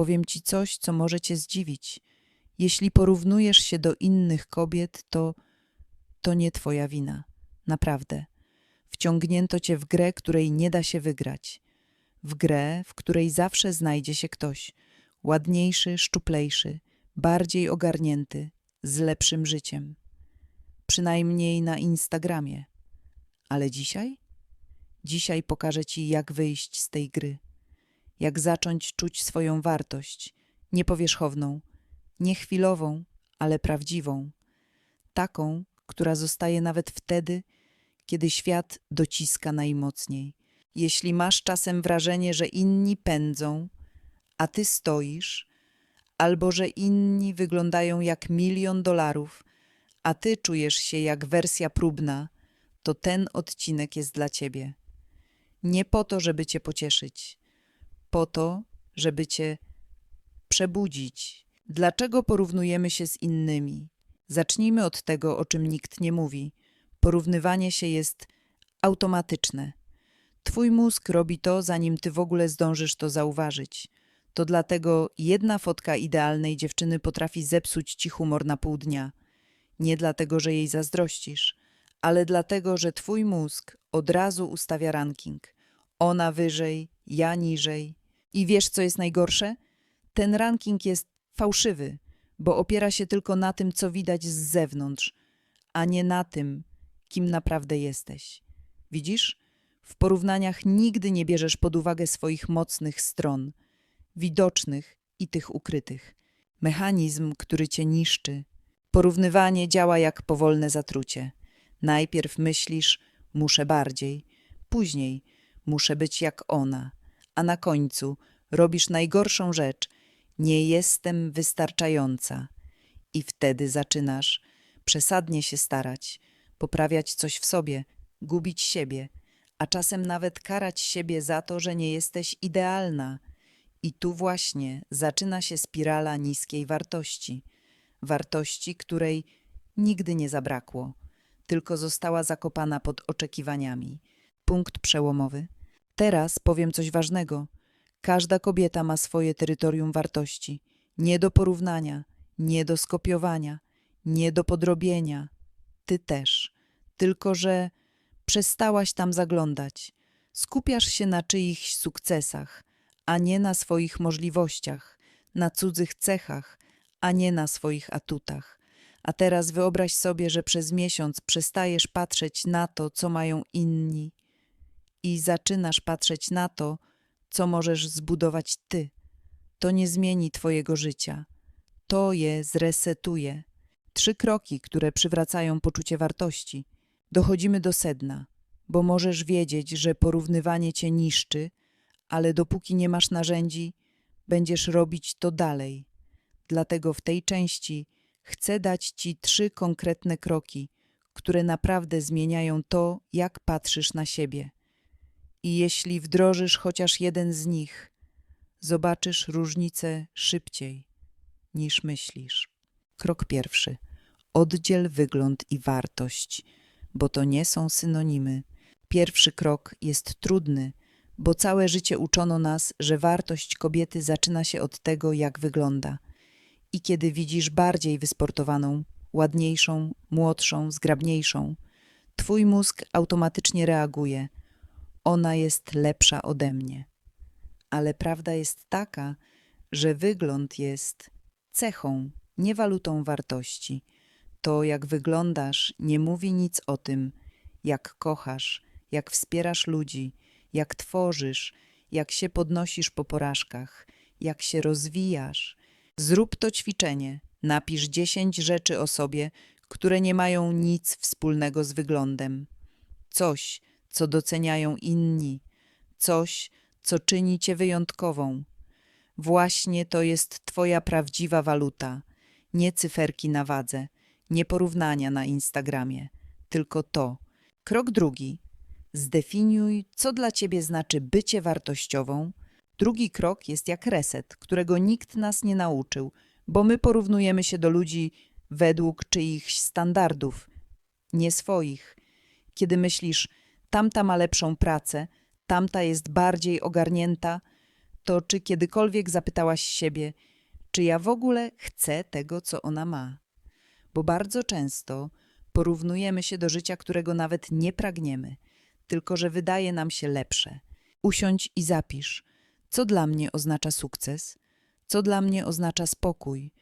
powiem ci coś, co może cię zdziwić. Jeśli porównujesz się do innych kobiet, to to nie twoja wina. Naprawdę. Wciągnięto cię w grę, której nie da się wygrać. W grę, w której zawsze znajdzie się ktoś ładniejszy, szczuplejszy, bardziej ogarnięty, z lepszym życiem. Przynajmniej na Instagramie. Ale dzisiaj? Dzisiaj pokażę ci, jak wyjść z tej gry. Jak zacząć czuć swoją wartość, niepowierzchowną, nie chwilową, ale prawdziwą. Taką, która zostaje nawet wtedy, kiedy świat dociska najmocniej. Jeśli masz czasem wrażenie, że inni pędzą, a ty stoisz, albo że inni wyglądają jak milion dolarów, a ty czujesz się jak wersja próbna, to ten odcinek jest dla ciebie. Nie po to, żeby cię pocieszyć, po to, żeby cię przebudzić. Dlaczego porównujemy się z innymi? Zacznijmy od tego, o czym nikt nie mówi. Porównywanie się jest automatyczne. Twój mózg robi to, zanim ty w ogóle zdążysz to zauważyć. To dlatego jedna fotka idealnej dziewczyny potrafi zepsuć ci humor na pół dnia. Nie dlatego, że jej zazdrościsz, ale dlatego, że twój mózg od razu ustawia ranking. Ona wyżej, ja niżej. I wiesz, co jest najgorsze? Ten ranking jest fałszywy, bo opiera się tylko na tym, co widać z zewnątrz, a nie na tym, kim naprawdę jesteś. Widzisz? W porównaniach nigdy nie bierzesz pod uwagę swoich mocnych stron, widocznych i tych ukrytych. Mechanizm, który cię niszczy. Porównywanie działa jak powolne zatrucie. Najpierw myślisz, muszę bardziej, później muszę być jak ona, a na końcu robisz najgorszą rzecz, nie jestem wystarczająca. I wtedy zaczynasz przesadnie się starać, poprawiać coś w sobie, gubić siebie, a czasem nawet karać siebie za to, że nie jesteś idealna. I tu właśnie zaczyna się spirala niskiej wartości. Wartości, której nigdy nie zabrakło, tylko została zakopana pod oczekiwaniami. Punkt przełomowy. Teraz powiem coś ważnego. Każda kobieta ma swoje terytorium wartości. Nie do porównania, nie do skopiowania, nie do podrobienia. Ty też. Tylko, że przestałaś tam zaglądać. Skupiasz się na czyichś sukcesach, a nie na swoich możliwościach, na cudzych cechach, a nie na swoich atutach. A teraz wyobraź sobie, że przez miesiąc przestajesz patrzeć na to, co mają inni i zaczynasz patrzeć na to, co możesz zbudować ty. To nie zmieni twojego życia. To je zresetuje. Trzy kroki, które przywracają poczucie wartości. Dochodzimy do sedna, bo możesz wiedzieć, że porównywanie cię niszczy, ale dopóki nie masz narzędzi, będziesz robić to dalej. Dlatego w tej części chcę dać ci trzy konkretne kroki, które naprawdę zmieniają to, jak patrzysz na siebie. I jeśli wdrożysz chociaż jeden z nich, zobaczysz różnicę szybciej niż myślisz. Krok pierwszy. Oddziel wygląd i wartość, bo to nie są synonimy. Pierwszy krok jest trudny, bo całe życie uczono nas, że wartość kobiety zaczyna się od tego, jak wygląda. I kiedy widzisz bardziej wysportowaną, ładniejszą, młodszą, zgrabniejszą, twój mózg automatycznie reaguje. Ona jest lepsza ode mnie. Ale prawda jest taka, że wygląd jest cechą, nie walutą wartości. To, jak wyglądasz, nie mówi nic o tym, jak kochasz, jak wspierasz ludzi, jak tworzysz, jak się podnosisz po porażkach, jak się rozwijasz. Zrób to ćwiczenie. Napisz dziesięć rzeczy o sobie, które nie mają nic wspólnego z wyglądem. Coś, co doceniają inni, coś, co czyni cię wyjątkową. Właśnie to jest twoja prawdziwa waluta, nie cyferki na wadze, nie porównania na Instagramie, tylko to. Krok drugi. Zdefiniuj, co dla ciebie znaczy bycie wartościową. Drugi krok jest jak reset, którego nikt nas nie nauczył, bo my porównujemy się do ludzi według czyichś standardów, nie swoich. Kiedy myślisz, tamta ma lepszą pracę, tamta jest bardziej ogarnięta, to czy kiedykolwiek zapytałaś siebie, czy ja w ogóle chcę tego, co ona ma? Bo bardzo często porównujemy się do życia, którego nawet nie pragniemy, tylko że wydaje nam się lepsze. Usiądź i zapisz, co dla mnie oznacza sukces, co dla mnie oznacza spokój,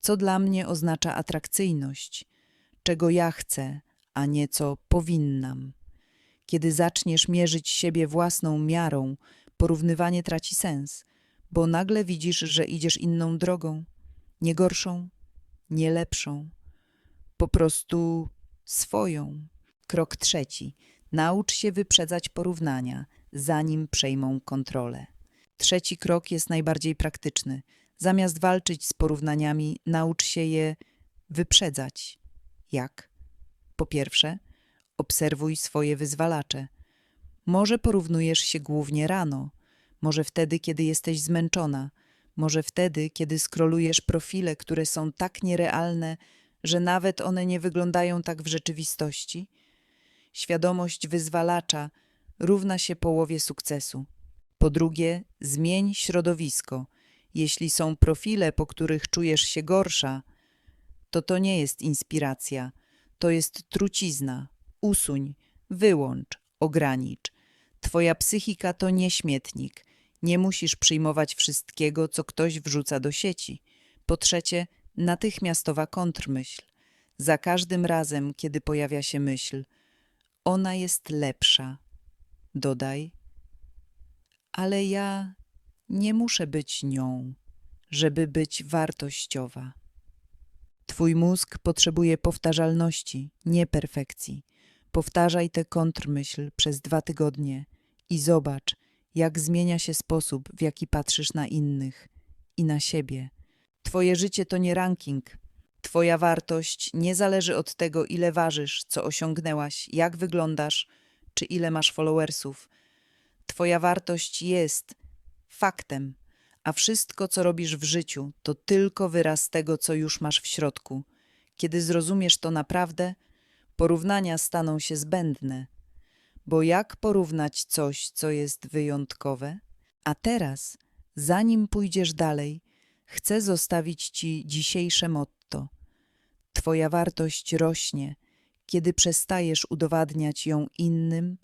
co dla mnie oznacza atrakcyjność, czego ja chcę, a nie co powinnam. Kiedy zaczniesz mierzyć siebie własną miarą, porównywanie traci sens, bo nagle widzisz, że idziesz inną drogą, nie gorszą, nie lepszą, po prostu swoją. Krok trzeci. Naucz się wyprzedzać porównania, zanim przejmą kontrolę. Trzeci krok jest najbardziej praktyczny. Zamiast walczyć z porównaniami, naucz się je wyprzedzać. Jak? Po pierwsze, obserwuj swoje wyzwalacze. Może porównujesz się głównie rano, może wtedy, kiedy jesteś zmęczona, może wtedy, kiedy skrolujesz profile, które są tak nierealne, że nawet one nie wyglądają tak w rzeczywistości. Świadomość wyzwalacza równa się połowie sukcesu. Po drugie, zmień środowisko. Jeśli są profile, po których czujesz się gorsza, to to nie jest inspiracja, to jest trucizna. Usuń, wyłącz, ogranicz. Twoja psychika to nie śmietnik. Nie musisz przyjmować wszystkiego, co ktoś wrzuca do sieci. Po trzecie, natychmiastowa kontrmyśl. Za każdym razem, kiedy pojawia się myśl, ona jest lepsza. Dodaj, ale ja nie muszę być nią, żeby być wartościowa. Twój mózg potrzebuje powtarzalności, nie perfekcji. Powtarzaj tę kontrmyśl przez dwa tygodnie i zobacz, jak zmienia się sposób, w jaki patrzysz na innych i na siebie. Twoje życie to nie ranking. Twoja wartość nie zależy od tego, ile ważysz, co osiągnęłaś, jak wyglądasz, czy ile masz followersów. Twoja wartość jest faktem, a wszystko, co robisz w życiu, to tylko wyraz tego, co już masz w środku. Kiedy zrozumiesz to naprawdę, porównania staną się zbędne. Bo jak porównać coś, co jest wyjątkowe? A teraz, zanim pójdziesz dalej, chcę zostawić Ci dzisiejsze motto. Twoja wartość rośnie, kiedy przestajesz udowadniać ją innym,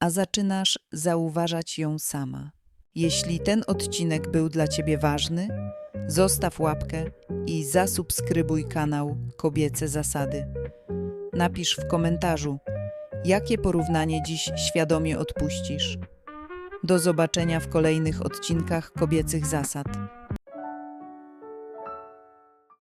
a zaczynasz zauważać ją sama. Jeśli ten odcinek był dla Ciebie ważny, zostaw łapkę i zasubskrybuj kanał Kobiece Zasady. Napisz w komentarzu, jakie porównanie dziś świadomie odpuścisz. Do zobaczenia w kolejnych odcinkach Kobiecych Zasad.